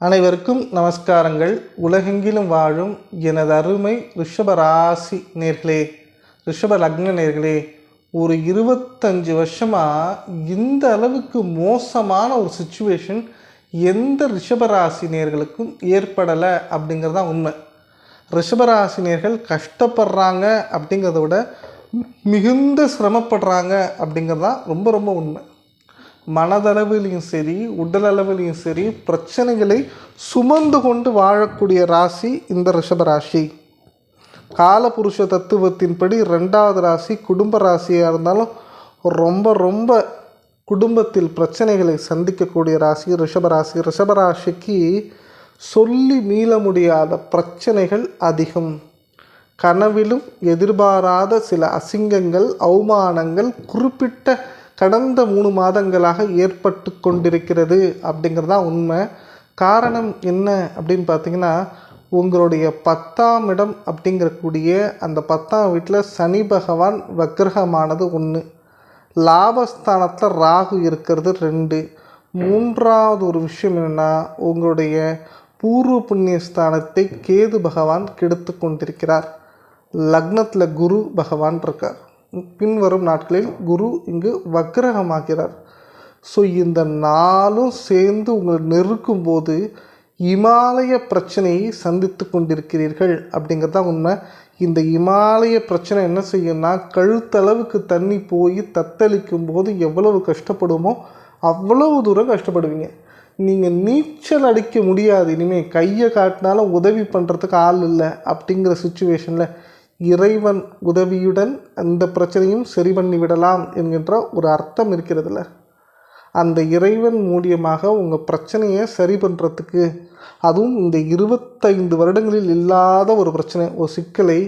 அனைவருக்கும் நமஸ்காரங்கள். உலகெங்கிலும் வாழும் எனது அருமை ரிஷபராசி நேர்களே ரிஷப லக்ன நேர்களே ஒரு இருபத்தஞ்சு வருஷமாக இந்த அளவுக்கு மோசமான ஒரு சுச்சுவேஷன் எந்த ரிஷபராசி நேர்களுக்கும் ஏற்படலை அப்படிங்கிறது தான் உண்மை ரிஷபராசினியர்கள் கஷ்டப்படுறாங்க அப்படிங்கிறத விட மிகுந்த சிரமப்படுறாங்க அப்படிங்கிறது தான் ரொம்ப ரொம்ப உண்மை. மனதளவிலையும் சரி உடலளவிலையும் சரி பிரச்சனைகளை சுமந்து கொண்டு வாழக்கூடிய ராசி இந்த ரிஷபராசி காலபுருஷ தத்துவத்தின்படி ரெண்டாவது ராசி குடும்ப ராசியாக இருந்தாலும் ரொம்ப ரொம்ப குடும்பத்தில் பிரச்சனைகளை சந்திக்கக்கூடிய ராசி ரிஷபராசி ரிஷபராசிக்கு சொல்லி மீள முடியாத பிரச்சனைகள் அதிகம். கனவிலும் எதிர்பாராத சில அசிங்கங்கள் அவமானங்கள் குறிப்பிட்ட கடந்த மூணு மாதங்களாக ஏற்பட்டு கொண்டிருக்கிறது அப்படிங்கிறது தான் உண்மை. காரணம் என்ன அப்படின்னு பார்த்தீங்கன்னா உங்களுடைய பத்தாம் இடம் அப்படிங்கிறக்கூடிய அந்த பத்தாம் வீட்டில் சனி பகவான் வக்கிரகமானது ஒன்று லாபஸ்தானத்தில் ராகு இருக்கிறது ரெண்டு. மூன்றாவது ஒரு விஷயம் என்னென்னா உங்களுடைய பூர்வ புண்ணிய ஸ்தானத்தை கேது பகவான் கெடுத்து கொண்டிருக்கிறார். லக்னத்தில் குரு பகவான் இருக்கார். பின்வரும் நாட்களில் குரு இங்கு வக்கிரகமாகிறார். ஸோ இந்த நாளும் சேர்ந்து உங்களை நெருக்கும் போது இமாலய பிரச்சனையை சந்தித்து கொண்டிருக்கிறீர்கள் அப்படிங்கிறது தான் உண்மை. இந்த இமாலய பிரச்சனை என்ன செய்யும்னா கழுத்தளவுக்கு தண்ணி போய் தத்தளிக்கும் போது எவ்வளவு கஷ்டப்படுமோ அவ்வளவு தூரம் கஷ்டப்படுவீங்க. நீங்கள் நீச்சல் அடிக்க முடியாது. இனிமேல் கையை காட்டினாலும் உதவி பண்ணுறதுக்கு ஆள் இல்லை அப்படிங்கிற சுச்சுவேஷனில் இறைவன் உதவியுடன் அந்த பிரச்சனையும் சரி பண்ணி விடலாம் என்கின்ற ஒரு அர்த்தம் இருக்கிறதுல. அந்த இறைவன் மூலியமாக உங்கள் பிரச்சனையை சரி பண்ணுறதுக்கு அதுவும் இந்த இருபத்தைந்து வருடங்களில் இல்லாத ஒரு பிரச்சனை ஒரு சிக்கலை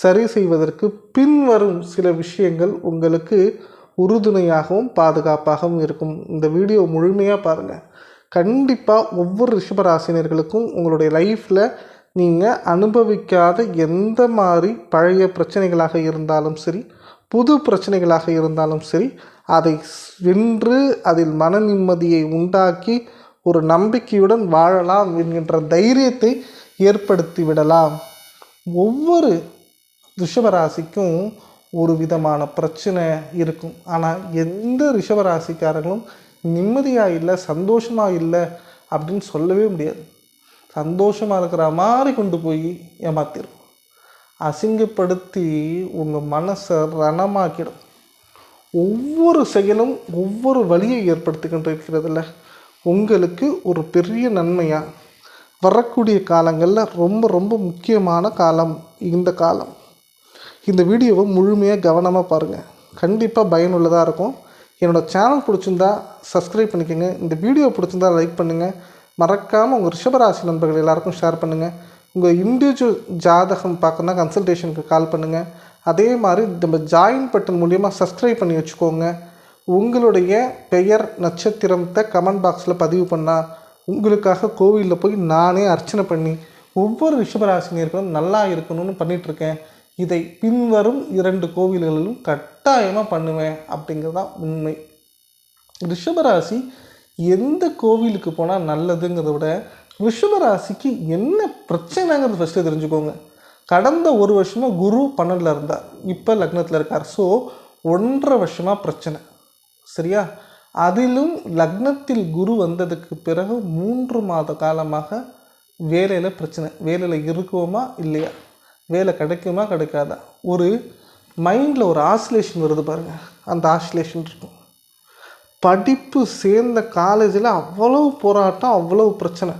சரி செய்வதற்கு பின்வரும் சில விஷயங்கள் உங்களுக்கு உறுதுணையாகவும் பாதுகாப்பாகவும் இருக்கும். இந்த வீடியோ முழுமையாக பாருங்கள் கண்டிப்பாக ஒவ்வொரு ரிஷபராசினியர்களுக்கும் உங்களுடைய லைஃப்பில் நீங்கள் அனுபவிக்காத எந்த மாதிரி பழைய பிரச்சனைகளாக இருந்தாலும் சரி புது பிரச்சனைகளாக இருந்தாலும் சரி அதை வென்று அதில் மன நிம்மதியை உண்டாக்கி ஒரு நம்பிக்கையுடன் வாழலாம் என்கின்ற தைரியத்தை ஏற்படுத்தி விடலாம். ஒவ்வொரு ரிஷபராசிக்கும் ஒரு விதமான பிரச்சனை இருக்கும். ஆனால் எந்த ரிஷபராசிக்காரர்களும் நிம்மதியாக இல்லை சந்தோஷமாக இல்லை அப்படின்னு சொல்லவே முடியாது. சந்தோஷமாக இருக்கிற மாதிரி கொண்டு போய் ஏமாத்திடும் அசிங்கப்படுத்தி உங்கள் மனசை ரணமாக்கிடும். ஒவ்வொரு செயலும் ஒவ்வொரு வழியை ஏற்படுத்தி கொண்டிருக்கிறதுல உங்களுக்கு ஒரு பெரிய நன்மையாக வரக்கூடிய காலங்களில் ரொம்ப ரொம்ப முக்கியமான காலம் இந்த காலம். இந்த வீடியோவை முழுமையாக கவனமாக பாருங்கள் கண்டிப்பாக பயனுள்ளதாக இருக்கும். என்னோடய சேனல் பிடிச்சிருந்தா சப்ஸ்கிரைப் பண்ணிக்கோங்க. இந்த வீடியோ பிடிச்சிருந்தா லைக் பண்ணுங்கள் மறக்காமல் உங்கள் ரிஷபராசி நண்பர்கள் எல்லாருக்கும் ஷேர் பண்ணுங்கள் உங்கள் இண்டிவிஜுவல் ஜாதகம் பார்க்கணுன்னா கன்சல்டேஷனுக்கு கால் பண்ணுங்கள் அதே மாதிரி நம்ம ஜாயின் பட்டன் மூலியமாக சப்ஸ்கிரைப் பண்ணி வச்சுக்கோங்க. உங்களுடைய பெயர் நட்சத்திரத்தை கமெண்ட் பாக்ஸில் பதிவு பண்ணால் உங்களுக்காக கோவிலில் போய் நானே அர்ச்சனை பண்ணி ஒவ்வொரு ரிஷபராசினியர்களும் நல்லா இருக்கணும்னு பண்ணிகிட்ருக்கேன் இதை பின்வரும் இரண்டு கோவில்களிலும் கட்டாயமாக பண்ணுவேன் அப்படிங்கிறது தான் உண்மை. ரிஷபராசி எந்த கோவிலுக்கு போனால் நல்லதுங்கிறத விட ரிஷபராசிக்கு என்ன பிரச்சனைங்கிறது ஃபஸ்ட்டு தெரிஞ்சுக்கோங்க. கடந்த ஒரு வருஷமாக குரு பன்னெண்டில் இருந்தார். இப்போ லக்னத்தில் இருக்கார். ஸோ ஒன்றரை வருஷமாக பிரச்சனை. சரியா? அதிலும் லக்னத்தில் குரு வந்ததுக்கு பிறகு மூன்று மாத காலமாக வேலையில் பிரச்சனை. வேலையில் இருக்குவோமா? இல்லையா? வேலை கிடைக்குமா? கிடைக்காதா? ஒரு மைண்டில் ஒரு ஆசிலேஷன் வருது பாருங்கள் அந்த ஆசிலேஷன் இருக்கும். படிப்பு சேர்ந்த காலேஜில் அவ்வளவு போராட்டம் அவ்வளவு பிரச்சனை.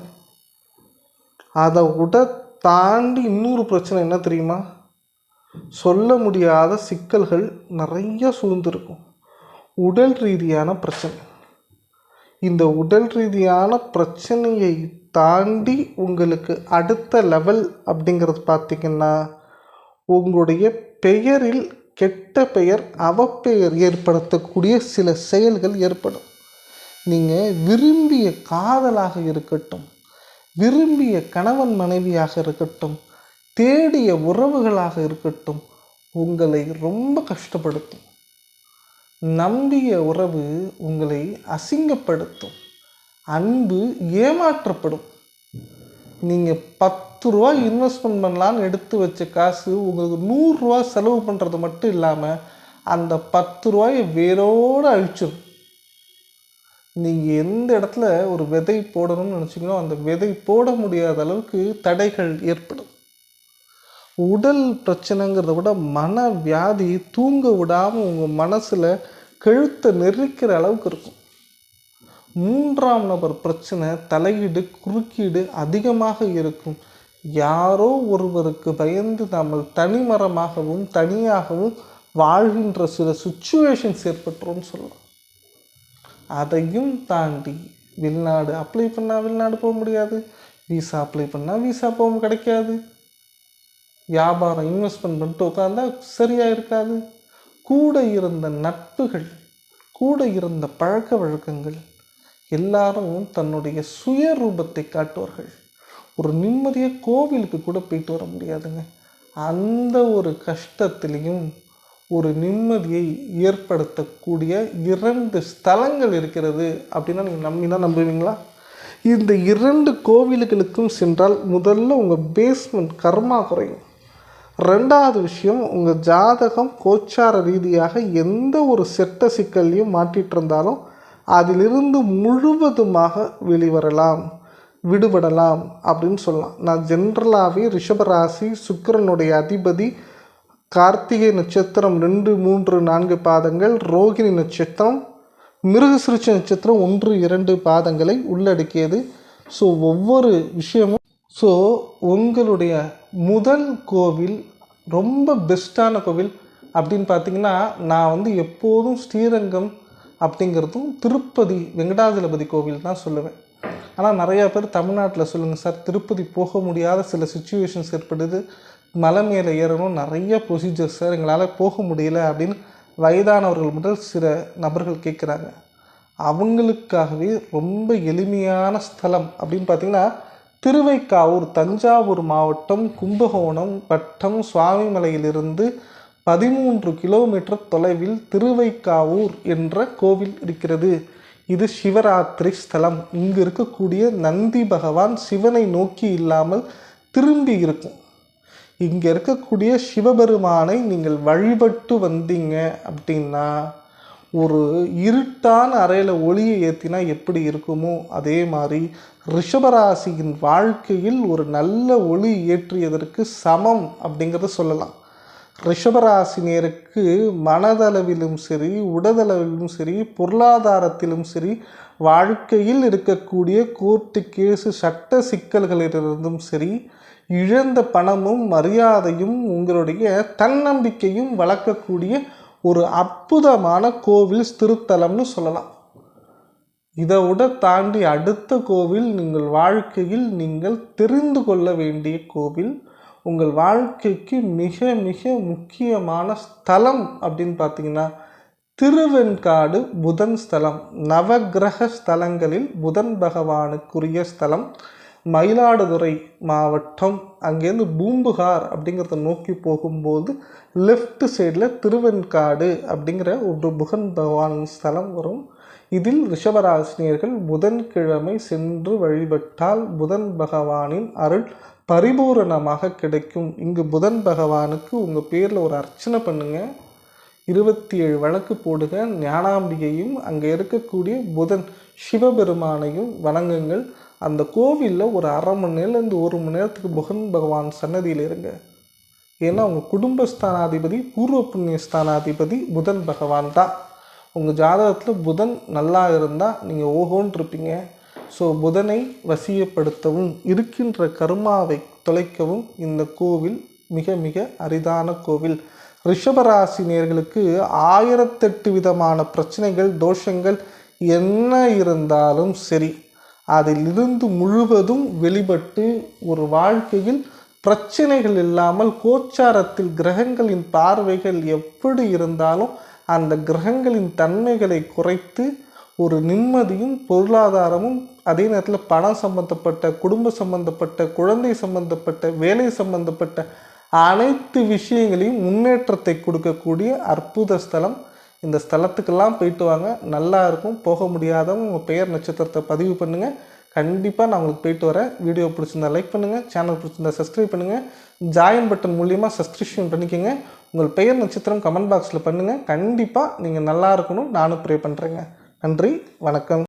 அதை விட தாண்டி இன்னொரு பிரச்சனை என்ன தெரியுமா? சொல்ல முடியாத சிக்கல்கள் நிறைய சூழ்ந்திருக்கும். உடல் ரீதியான பிரச்சனை. இந்த உடல் ரீதியான பிரச்சனையை தாண்டி உங்களுக்கு அடுத்த லெவல் அப்படிங்கிறது பார்த்திங்கன்னா உங்களுடைய பெயரில் கெட்ட பெயர் அவப்பெயர் ஏற்படுத்தக்கூடிய சில செயல்கள் ஏற்படும். நீங்கள் விரும்பிய காதலாக இருக்கட்டும் விரும்பிய கணவன் மனைவியாக இருக்கட்டும் தேடிய உறவுகளாக இருக்கட்டும் உங்களை ரொம்ப கஷ்டப்படுத்தும். நம்பிய உறவு உங்களை அசிங்கப்படுத்தும். அன்பு ஏமாற்றப்படும். நீங்கள் பத்து ரூபா இன்வெஸ்ட்மெண்ட் பண்ணலான்னு எடுத்து வச்ச காசு உங்களுக்கு நூறுரூவா செலவு பண்ணுறது மட்டும் இல்லாமல் அந்த பத்து ரூபாயை வேரோடு அழிச்சிடும் நீங்கள் எந்த இடத்துல ஒரு விதை போடணும்னு நினச்சிங்களோ அந்த விதை போட முடியாத அளவுக்கு தடைகள் ஏற்படும். உடல் பிரச்சனைங்கிறத விட மன வியாதி தூங்க விடாமல் உங்கள் மனசில் கழுத்தை நெரிக்கிற அளவுக்கு இருக்கும். மூன்றாம் நபர் பிரச்சனை தலையீடு குறுக்கீடு அதிகமாக இருக்கும். யாரோ ஒருவருக்கு பயந்து நாம் தனிமரமாகவும் தனியாகவும் வாழ்கின்ற சில சுச்சுவேஷன்ஸ் ஏற்பட்டுரும்னு சொல்லலாம். அதையும் தாண்டி வெளிநாடு அப்ளை பண்ணால் வெளிநாடு போக முடியாது. விசா அப்ளை பண்ணால் விசா போக கிடைக்காது. வியாபாரம் இன்வெஸ்ட்மெண்ட் பண்ணிட்டு உட்காந்தா சரியாக இருக்காது. கூட இருந்த நட்புகள் கூட இருந்த பழக்க வழக்கங்கள் எல்லாரும் தன்னுடைய சுயரூபத்தை காட்டுவார்கள். ஒரு நிம்மதியாக கோவிலுக்கு கூட போயிட்டு வர முடியாதுங்க. அந்த ஒரு கஷ்டத்திலையும் ஒரு நிம்மதியை ஏற்படுத்தக்கூடிய இரண்டு ஸ்தலங்கள் இருக்கிறது அப்படின்னா நீங்கள் நம்பினா நம்புவீங்களா? இந்த இரண்டு கோவில்களுக்கும் சென்றால் முதல்ல உங்கள் பேஸ்மெண்ட் கர்மா குறையும். ரெண்டாவது விஷயம் உங்கள் ஜாதகம் கோச்சார ரீதியாக எந்த ஒரு செட்ட சிக்கல்லையும் மாட்டிகிட்டு இருந்தாலும் அதிலிருந்து முழுவதுமாக வெளிவரலாம் விடுபடலாம் அப்படின்னு சொல்லலாம். நான் ஜென்ரலாகவே ரிஷபராசி சுக்கரனுடைய அதிபதி கார்த்திகை நட்சத்திரம் ரெண்டு மூன்று நான்கு பாதங்கள் ரோகிணி நட்சத்திரம் மிருகசிருச்சி நட்சத்திரம் ஒன்று இரண்டு பாதங்களை உள்ளடக்கியது. ஸோ ஒவ்வொரு விஷயமும் ஸோ உங்களுடைய முதல் கோவில் ரொம்ப பெஸ்ட்டான கோவில் அப்படின்னு பார்த்தீங்கன்னா நான் வந்து எப்போதும் ஸ்ரீரங்கம் அப்படிங்கிறதும் திருப்பதி வெங்கடாஜலபதி கோவில் தான் சொல்லுவேன். ஆனால் நிறையா பேர் தமிழ்நாட்டில் சொல்லுங்கள் சார் திருப்பதி போக முடியாத சில சுச்சுவேஷன்ஸ் ஏற்படுது. மலை மேலே ஏறணும் நிறைய ப்ரொசீஜர்ஸ் சார் எங்களால் போக முடியல அப்படின்னு வயதானவர்கள் முதல் சில நபர்கள் கேட்குறாங்க அவங்களுக்காகவே ரொம்ப எளிமையான ஸ்தலம் அப்படின்னு பார்த்தீங்கன்னா திருவைக்காவூர் தஞ்சாவூர் மாவட்டம் கும்பகோணம் வட்டம் சுவாமிமலையிலிருந்து பதிமூன்று கிலோமீட்டர் தொலைவில் திருவைக்காவூர் என்ற கோவில் இருக்கிறது. இது சிவராத்திரி ஸ்தலம். இங்கு இருக்கக்கூடிய நந்தி பகவான் சிவனை நோக்கி இல்லாமல் திரும்பி இருக்கும். இங்கே இருக்கக்கூடிய சிவபெருமானை நீங்கள் வழிபட்டு வந்தீங்க அப்படின்னா ஒரு இருட்டான அறையில் ஒளியை ஏற்றினா எப்படி இருக்குமோ அதே மாதிரி ரிஷபராசியின் வாழ்க்கையில் ஒரு நல்ல ஒளி ஏற்றியதற்கு சமம் அப்படிங்கிறத சொல்லலாம். ரிஷபராசினியருக்கு மனதளவிலும் சரி உடதளவிலும் சரி பொருளாதாரத்திலும் சரி வாழ்க்கையில் இருக்கக்கூடிய கோர்ட்டு கேஸு சட்ட சிக்கல்களிலிருந்தும் சரி இழந்த பணமும் மரியாதையும் உங்களுடைய தன்னம்பிக்கையும் வளர்க்கக்கூடிய ஒரு அற்புதமான கோவில் திருத்தலம்னு சொல்லலாம். இதை விட தாண்டி அடுத்த கோவில் நீங்கள் வாழ்க்கையில் நீங்கள் தெரிந்து கொள்ள வேண்டிய கோவில் உங்கள் வாழ்க்கைக்கு மிக மிக முக்கியமான ஸ்தலம் அப்படின்னு பார்த்தீங்கன்னா திருவெண்காடு புதன் ஸ்தலம். நவகிரக ஸ்தலங்களில் புதன் பகவானுக்குரிய ஸ்தலம். மயிலாடுதுறை மாவட்டம் அங்கேருந்து பூம்புகார் அப்படிங்கிறத நோக்கி போகும்போது லெஃப்ட் சைடில் திருவெண்காடு அப்படிங்கிற ஒரு புகன் பகவான் ஸ்தலம் வரும். இதில் ரிஷபராசினியர்கள் புதன்கிழமை சென்று வழிபட்டால் புதன் பகவானின் அருள் பரிபூரணமாக கிடைக்கும். இங்கு புதன் பகவானுக்கு உங்கள் பேரில் ஒரு அர்ச்சனை பண்ணுங்கள் இருபத்தி ஏழு வழக்கு போடுக ஞானாம்பிகையும் அங்கே இருக்கக்கூடிய புதன் சிவபெருமானையும் வணங்குங்கள். அந்த கோவிலில் ஒரு அரை மணி நேரம்லேருந்து ஒரு மணி நேரத்துக்கு புகன் பகவான் சன்னதியில் இருங்க. ஏன்னா உங்கள் குடும்பஸ்தானாதிபதி பூர்வ புண்ணிய ஸ்தானாதிபதி புதன் பகவான் தான். உங்கள் ஜாதகத்தில் புதன் நல்லா இருந்தால் நீங்கள் ஓஹோன்னு இருப்பீங்க. ஸோ புதனை வசியப்படுத்தவும் இருக்கின்ற கர்மாவை தொலைக்கவும் இந்த கோவில் மிக மிக அரிதான கோவில். ரிஷபராசி நேர்களுக்கு ஆயிரத்தெட்டு விதமான பிரச்சனைகள் தோஷங்கள் என்ன இருந்தாலும் சரி அதிலிருந்து முழுவதும் வெளிப்பட்டு ஒரு வாழ்க்கையில் பிரச்சனைகள் இல்லாமல் கோச்சாரத்தில் கிரகங்களின் பார்வைகள் எப்படி இருந்தாலும் அந்த கிரகங்களின் தன்மைகளை குறைத்து ஒரு நிம்மதியும் பொருளாதாரமும் அதே நேரத்தில் பணம் சம்பந்தப்பட்ட குடும்ப சம்பந்தப்பட்ட குழந்தை சம்பந்தப்பட்ட வேலை சம்பந்தப்பட்ட அனைத்து விஷயங்களையும் முன்னேற்றத்தை கொடுக்கக்கூடிய அற்புத ஸ்தலம். இந்த ஸ்தலத்துக்கெல்லாம் போயிட்டு வாங்க. நல்லா இருக்கும். போக முடியாதவங்க உங்கள் பெயர் நட்சத்திரத்தை பதிவு பண்ணுங்கள் கண்டிப்பாக நான் உங்களுக்கு போயிட்டு வரேன். வீடியோ பிடிச்சிருந்தா லைக் பண்ணுங்கள் சேனல் பிடிச்சிருந்தா சப்ஸ்கிரைப் பண்ணுங்கள் ஜாயின் பட்டன் மூலியமாக சப்ஸ்கிரிப்ஷன் பண்ணிக்கோங்க. உங்கள் பெயர் நட்சத்திரம் கமெண்ட் பாக்ஸில் பண்ணுங்கள் கண்டிப்பாக நீங்கள் நல்லா இருக்கணும். நானும் ப்ரே பண்ணுறேங்க நன்றி. வணக்கம்.